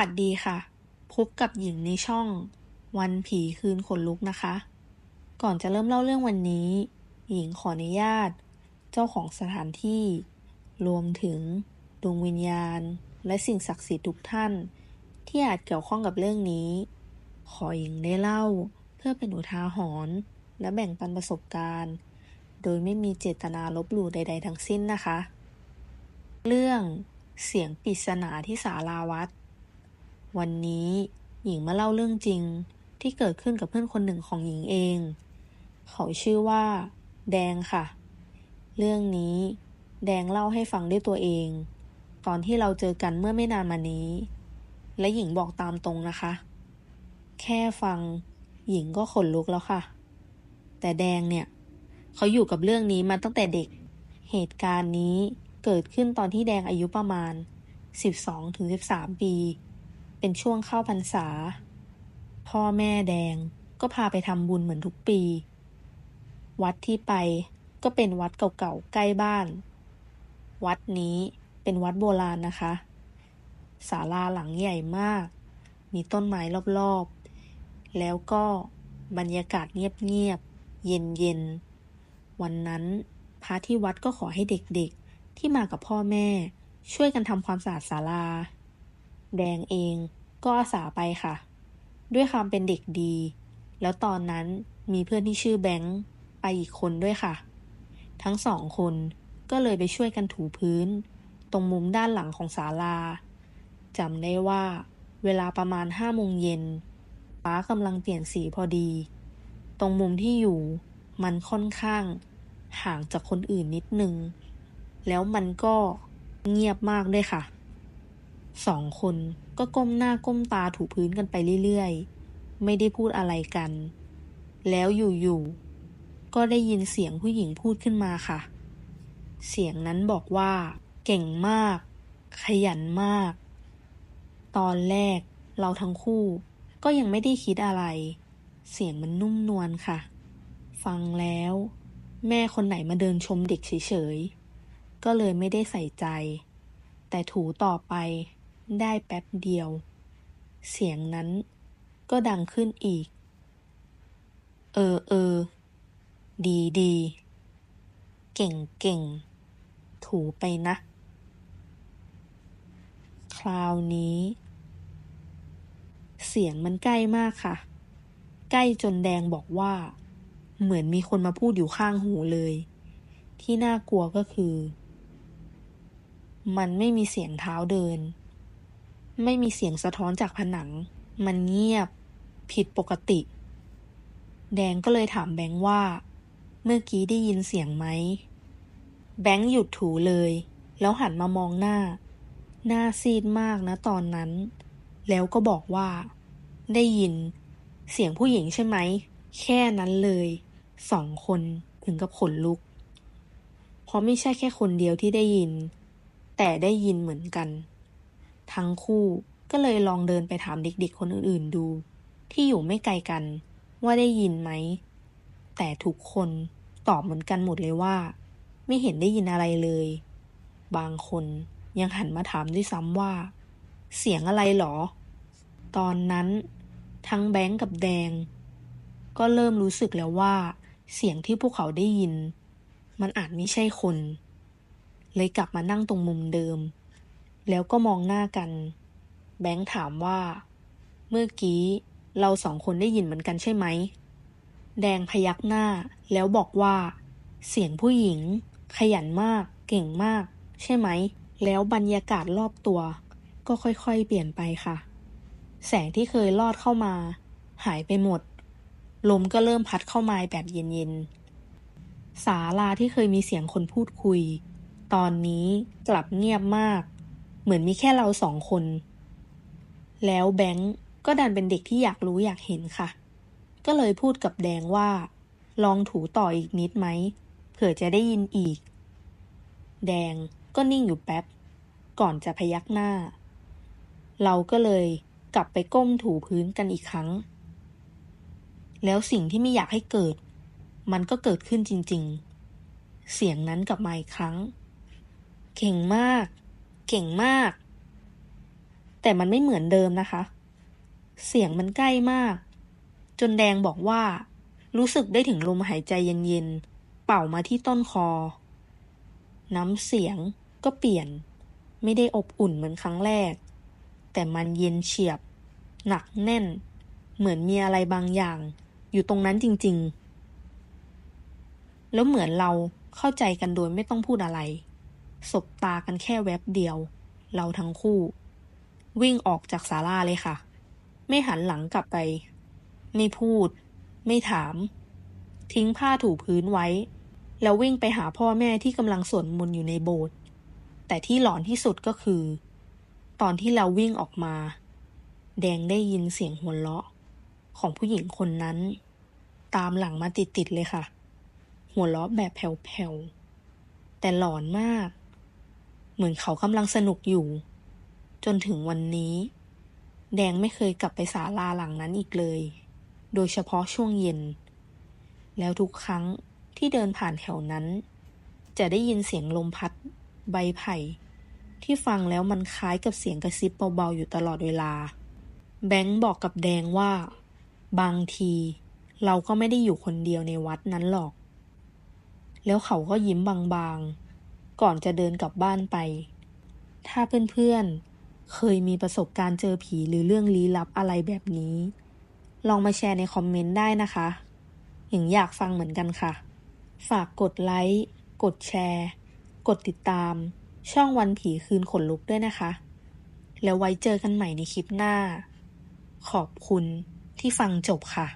วัสดีค่ะ พบกับหญิงในช่อง วันผีคืนขนลุกนะคะ ก่อนจะเริ่มเล่าเรื่องวันนี้ หญิงขออนุญาต เจ้าของสถานที่ รวมถึงดวงวิญญาณ และสิ่งศักดิ์สิทธิ์ทุกท่าน ที่อาจเกี่ยวข้องกับเรื่องนี้ ขอหญิงได้เล่า เพื่อเป็นอุทาหรณ์และแบ่งปันประสบการณ์ โดยไม่มีเจตนาลบหลู่ใด ๆ ทั้งสิ้นนะคะ เรื่องเสียงปริศนาที่ศาลาวัด วันนี้หญิงมาเล่าเรื่องจริงที่เกิดขึ้นกับเพื่อนคนหนึ่งของหญิงเอง เขาชื่อว่า แดงค่ะ เรื่องนี้ แดงเล่าให้ฟังด้วยตัวเอง ตอนที่เราเจอกันเมื่อไม่นานมานี้ และหญิงบอกตามตรงนะคะ แค่ฟัง หญิงก็ขนลุกแล้วค่ะ แต่แดงเนี่ย เขาอยู่กับเรื่องนี้มาตั้งแต่เด็ก เหตุการณ์นี้เกิดขึ้นตอนที่แดงอายุประมาณ 12-13 ปี เป็นช่วงเข้าพรรษา พ่อแม่แดงก็พาไปทำบุญเหมือนทุกปี วัดที่ไปก็เป็นวัดเก่าๆใกล้บ้าน วัดนี้เป็นวัดโบราณนะคะศาลาหลังใหญ่มาก มีต้นไม้รอบๆ แล้วก็บรรยากาศเงียบๆ เย็นๆ วันนั้นพระที่วัดก็ขอให้เด็กๆ ที่มากับพ่อแม่ ช่วยกันทำความสะอาดศาลา แดงเองก็อาสาไปค่ะ ด้วยความเป็นเด็กดี แล้วตอนนั้นมีเพื่อนที่ชื่อแบงค์ไปอีกคนด้วยค่ะ ทั้งสองคนก็เลยไปช่วยกันถูพื้น ตรงมุมด้านหลังของศาลาจำได้ว่า เวลาประมาณห้าโมงเย็นป้ากำลังเปลี่ยนสีพอดี ตรงมุมที่อยู่มันค่อนข้าง ห่างจากคนอื่นนิดนึง แล้วมันก็เงียบมากด้วยค่ะ สองคนก็ก้มหน้าก้มตาถูพื้นกันไปเรื่อยๆ ไม่ได้พูดอะไรกัน แล้วอยู่ๆ ก็ได้ยินเสียงผู้หญิงพูดขึ้นมาค่ะ เสียงนั้นบอกว่า เก่งมาก ขยันมาก ตอนแรกเราทั้งคู่ก็ยังไม่ได้คิดอะไร เสียงมันนุ่มนวลค่ะ ฟังแล้ว แม่คนไหนมาเดินชมเด็กเฉยๆ ก็เลยไม่ได้ใส่ใจ แต่ถูต่อไป ได้แป๊บเดียว เสียงนั้นก็ดังขึ้นอีก เออเออ ดีดี เก่งเก่ง ถูไปนะ คราวนี้ เสียงมันใกล้มากค่ะ ใกล้จนแดงบอกว่า เหมือนมีคนมาพูดอยู่ข้างหูเลย ที่น่ากลัวก็คือ มันไม่มีเสียงเท้าเดิน ไม่มีเสียงสะท้อนจากผนัง มันเงียบ ผิดปกติ แดงก็เลยถามแบงค์ว่า เมื่อกี้ได้ยินเสียงไหม แบงค์หยุดถูเลย แล้วหันมามองหน้า หน้าซีดมากนะตอนนั้น แล้วก็บอกว่า ได้ยิน เสียงผู้หญิงใช่ไหม แค่นั้นเลย สองคนถึงกับขนลุก เพราะไม่ใช่แค่คนเดียวที่ได้ยิน แต่ได้ยินเหมือนกัน ทั้งคู่ก็เลยลองเดินไปถามเด็กๆคนอื่นๆดู ที่อยู่ไม่ไกลกัน ว่าได้ยินไหม แต่ทุกคนตอบเหมือนกันหมดเลยว่า ไม่เห็นได้ยินอะไรเลย บางคนยังหันมาถามด้วยซ้ำว่า เสียงอะไรหรอ ตอนนั้นทั้งแบงก์กับแดง ก็เริ่มรู้สึกแล้วว่า เสียงที่พวกเขาได้ยิน มันอาจไม่ใช่คน เลยกลับมานั่งตรงมุมเดิม แล้วก็มองหน้ากัน แบงค์ถามว่า เมื่อกี้เราสองคนได้ยินเหมือนกันใช่ไหม แดงพยักหน้าแล้วบอกว่า เสียงผู้หญิง ขยันมาก เก่งมาก ใช่ไหม แล้วบรรยากาศรอบตัว ก็ค่อยๆ เปลี่ยนไปค่ะ แสงที่เคยลอดเข้ามา หายไปหมด ลมก็เริ่มพัดเข้ามาแบบเย็นๆ ศาลาที่เคยมีเสียงคนพูดคุย ตอนนี้กลับเงียบมาก เหมือนมีแค่เราสองคน แล้วแบงก์ก็ดันเป็นเด็กที่อยากรู้อยากเห็นค่ะ ก็เลยพูดกับแดงว่า ลองถูต่ออีกนิดไหมเผื่อจะได้ยินอีก แดงก็นิ่งอยู่แป๊บ ก่อนจะพยักหน้า เราก็เลยกลับไปก้มถูพื้นกันอีกครั้ง แล้วสิ่งที่ไม่อยากให้เกิด มันก็เกิดขึ้นจริง ๆ เสียงนั้นกลับมาอีกครั้ง เก่งมาก เก่งมาก แต่มันไม่เหมือนเดิมนะคะ เสียงมันใกล้มาก จนแดงบอกว่า รู้สึกได้ถึงลมหายใจเย็นๆ เป่ามาที่ต้นคอ น้ำเสียงก็เปลี่ยน ไม่ได้อบอุ่นเหมือนครั้งแรก แต่มันเย็นเฉียบ หนักแน่น เหมือนมีอะไรบางอย่าง อยู่ตรงนั้นจริง ๆ แล้วเหมือนเราเข้าใจกันโดยไม่ต้องพูดอะไร สบตากันแค่แวบเดียว เราทั้งคู่ วิ่งออกจากศาลาเลยค่ะ ไม่หันหลังกลับไป ไม่พูด ไม่ถาม ทิ้งผ้าถูพื้นไว้ แล้ววิ่งไปหาพ่อแม่ที่กำลังสวดมนต์อยู่ในโบสถ์แต่ที่หลอนที่สุดก็คือ ตอนที่เราวิ่งออกมา แดงได้ยินเสียงหัวเราะ ของผู้หญิงคนนั้น ตามหลังมาติดๆเลยค่ะ หัวเราะแบบแผ่วๆแต่หลอนมาก เหมือนเขากำลังสนุกอยู่ จนถึงวันนี้ แดงไม่เคยกลับไปศาลาหลังนั้นอีกเลย โดยเฉพาะช่วงเย็น แล้วทุกครั้งที่เดินผ่านแถวนั้น จะได้ยินเสียงลมพัด ใบไผ่ ที่ฟังแล้วมันคล้ายกับเสียงกระซิบเบาๆอยู่ตลอดเวลา แบงค์บอกกับแดงว่า บางทีเราก็ไม่ได้อยู่คนเดียวในวัดนั้นหรอก แล้วเขาก็ยิ้มบางๆ ก่อนจะเดินกลับบ้านไป ถ้าเพื่อนๆ เคยมีประสบการณ์เจอผีหรือเรื่องลี้ลับอะไรแบบนี้ ลองมาแชร์ในคอมเมนต์ได้นะคะหญิงอยากฟังเหมือนกันค่ะ ฝากกดไลค์ กดแชร์ กดติดตาม ช่องวันผีคืนขนลุกด้วยนะคะ แล้วไว้เจอกันใหม่ในคลิปหน้า ขอบคุณที่ฟังจบค่ะ